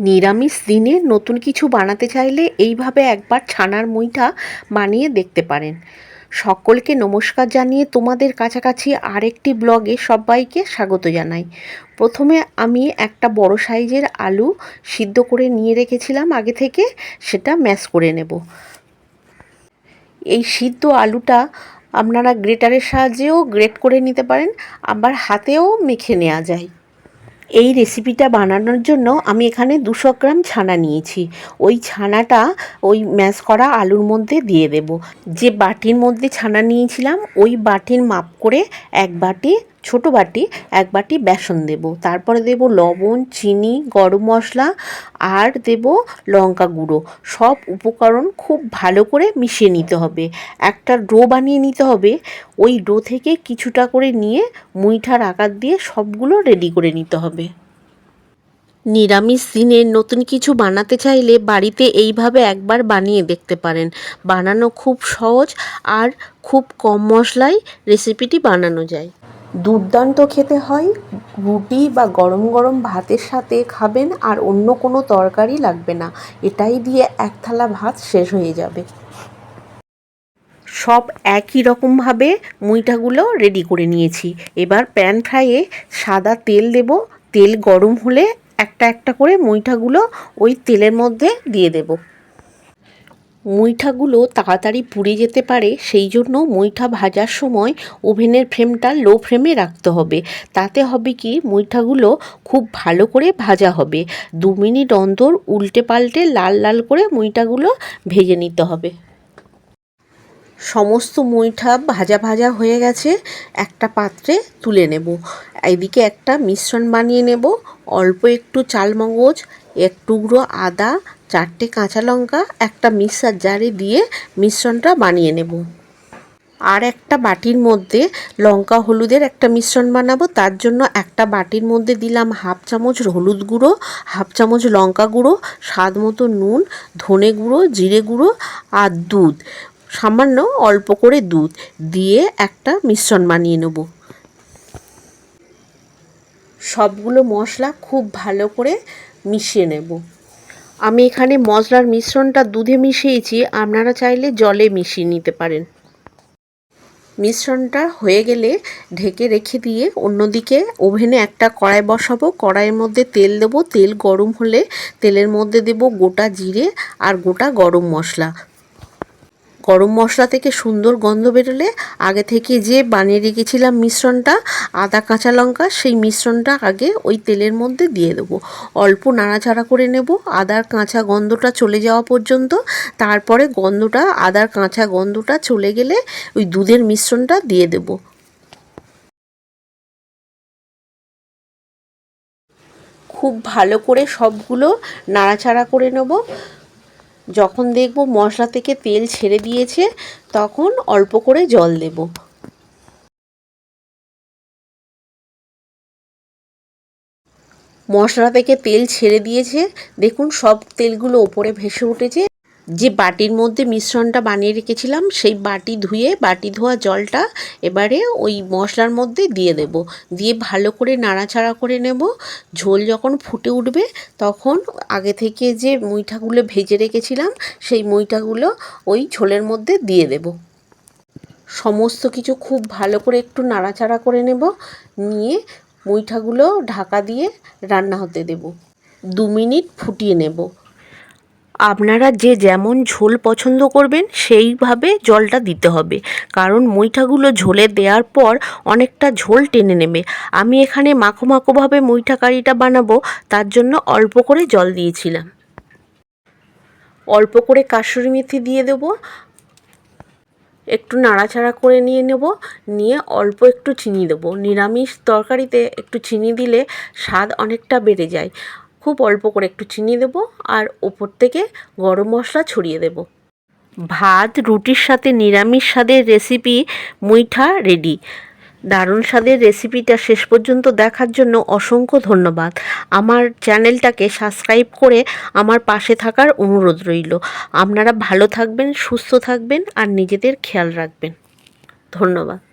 নিরামিষ দিনে নতুন কিছু বানাতে চাইলে এইভাবে একবার ছানার মুইঠা বানিয়ে দেখতে পারেন। সকলকে নমস্কার জানিয়ে তোমাদের কাছাকাছি আরেকটি ব্লগে সবাইকে স্বাগত জানাই। প্রথমে আমি একটা বড় সাইজের আলু সিদ্ধ করে নিয়ে রেখেছিলাম আগে থেকে, সেটা ম্যাশ করে নেব। এই সিদ্ধ আলুটা আপনারা গ্রেটারের সাহায্যেও গ্রেট করে নিতে পারেন, আবার হাতেও মেখে নেওয়া যায়। এই রেসিপিটা বানানোর জন্য আমি এখানে দুশো গ্রাম ছানা নিয়েছি। ওই ছানাটা ওই ম্যাশ করা আলুর মধ্যে দিয়ে দেব। যে বাটির মধ্যে ছানা নিয়েছিলাম, ওই বাটির মাপ করে এক বাটি ছোট বাটি, এক বাটি বেসন দেব। তারপরে দেব লবণ, চিনি, গরম মশলা আর দেব লঙ্কা গুঁড়ো। সব উপকরণ খুব ভালো করে মিশিয়ে নিতে হবে। একটা ডো বানিয়ে নিতে হবে। ওই ডো থেকে কিছুটা করে নিয়ে মুইঠার আকার দিয়ে সবগুলো রেডি করে নিতে হবে। নিরামিষ দিনে নতুন কিছু বানাতে চাইলে বাড়িতে এইভাবে একবার বানিয়ে দেখতে পারেন। বানানো খুব সহজ আর খুব কম মশলায় রেসিপিটি বানানো যায়। দুর্দান্ত খেতে হয়। রুটি বা গরম গরম ভাতের সাথে খাবেন আর অন্য কোনো তরকারি লাগবে না। এটাই দিয়ে এক থালা ভাত শেষ হয়ে যাবে। সব একই রকমভাবে মুইটাগুলো রেডি করে নিয়েছি। এবার প্যান ফ্রাইয়ে সাদা তেল দেব। তেল গরম হলে একটা একটা করে মুইঠাগুলো ওই তেলের মধ্যে দিয়ে দেব। মুইঠাগুলো তাড়াতাড়ি পুড়ে যেতে পারে, সেই জন্য মুইঠা ভাজার সময় ওভেনের ফ্লেমটা লো ফ্লেমে রাখতে হবে। তাতে হবে কি, মুইঠাগুলো খুব ভালো করে ভাজা হবে। দু মিনিট অন্তর উল্টে পাল্টে লাল লাল করে মুইঠাগুলো ভেজে নিতে হবে। সমস্ত মুইঠা ভাজা ভাজা হয়ে গেছে, একটা পাত্রে তুলে নেব। এদিকে একটা মিশ্রণ বানিয়ে নেব, অল্প একটু চালমগজ এক টুকরো আদা চারটে কাঁচা লঙ্কা, একটা মিক্সার জারে দিয়ে মিশ্রণটা বানিয়ে নেব। আর একটা বাটির মধ্যে লঙ্কা, হলুদের একটা মিশ্রণ বানাবো। তার জন্য একটা বাটির মধ্যে দিলাম হাফ চামচ হলুদ গুঁড়ো, হাফ চামচ লঙ্কা গুঁড়ো, স্বাদ মতো নুন, ধনে গুঁড়ো, জিরে গুঁড়ো আর দুধ। সামান্য অল্প করে দুধ দিয়ে একটা মিশ্রণ বানিয়ে নেব। সবগুলো মশলা খুব ভালো করে মিশিয়ে নেব। আমি এখানে মশলার মিশ্রণটা দুধে মিশিয়েছি, আপনারা চাইলে জলে মিশিয়ে নিতে পারেন। মিশ্রণটা হয়ে গেলে ঢেকে রেখে দিয়ে অন্যদিকে ওভেনে একটা কড়াই বসাবো। কড়াইয়ের মধ্যে তেল দেব। তেল গরম হলে তেলের মধ্যে দেব গোটা জিরে আর গোটা গরম মশলা। গরম মশলা থেকে সুন্দর গন্ধ বেরোলে আগে থেকে যে বানিয়ে রেখেছিলাম মিশ্রণটা, আদা, কাঁচা লঙ্কা, সেই মিশ্রণটা আগে ওই তেলের মধ্যে দিয়ে দেবো। অল্প নাড়াচাড়া করে নেব, আদার কাঁচা গন্ধটা চলে যাওয়া পর্যন্ত। তারপরে গন্ধটা, আদার কাঁচা গন্ধটা চলে গেলে ওই দুধের মিশ্রণটা দিয়ে দেব। খুব ভালো করে সবগুলো নাড়াচাড়া করে নেব। যখন দেখব মশলা থেকে তেল ছেড়ে দিয়েছে, তখন অল্প করে জল দেব। মশলা থেকে তেল ছেড়ে দিয়েছে, দেখুন সব তেলগুলো ওপরে ভেসে উঠেছে। যে বাটির মধ্যে মিশ্রণটা বানিয়ে রেখেছিলাম, সেই বাটি ধুয়ে, বাটি ধোয়া জলটা এবারে ওই মশলার মধ্যে দিয়ে দেব। দিয়ে ভালো করে নাড়াচাড়া করে নেব। ঝোল যখন ফুটে উঠবে, তখন আগে থেকে যে মুইঠাগুলো ভেজে রেখেছিলাম, সেই মুইঠাগুলো ওই ঝোলের মধ্যে দিয়ে দেব। সমস্ত কিছু খুব ভালো করে একটু নাড়াচাড়া করে নেব। নিয়ে মুইঠাগুলো ঢাকা দিয়ে রান্না হতে দেব। দু মিনিট ফুটিয়ে নেব। আপনারা যে যেমন ঝোল পছন্দ করবেন, সেইভাবে জলটা দিতে হবে। কারণ মুইঠাগুলো ঝোলে দেওয়ার পর অনেকটা ঝোল টেনে নেবে। আমি এখানে মাখো মাখোভাবে মুইঠা কারিটা বানাবো, তার জন্য অল্প করে জল দিয়েছিলাম। অল্প করে কাসুরি মেথি দিয়ে দেবো। একটু নাড়াচাড়া করে নিয়ে নেব। নিয়ে অল্প একটু চিনি দেবো। নিরামিষ তরকারিতে একটু চিনি দিলে স্বাদ অনেকটা বেড়ে যায়। খুব অল্প করে একটু চিনি দেব আর ওপর থেকে গরম মশলা ছড়িয়ে দেব। ভাত, রুটির সাথে নিরামিষ স্বাদের রেসিপি মুইঠা রেডি দারুণ স্বাদের রেসিপিটা শেষ পর্যন্ত দেখার জন্য অসংখ্য ধন্যবাদ। আমার চ্যানেলটাকে সাবস্ক্রাইব করে আমার পাশে থাকার অনুরোধ রইল। আপনারা ভালো থাকবেন, সুস্থ থাকবেন আর নিজেদের খেয়াল রাখবেন। ধন্যবাদ।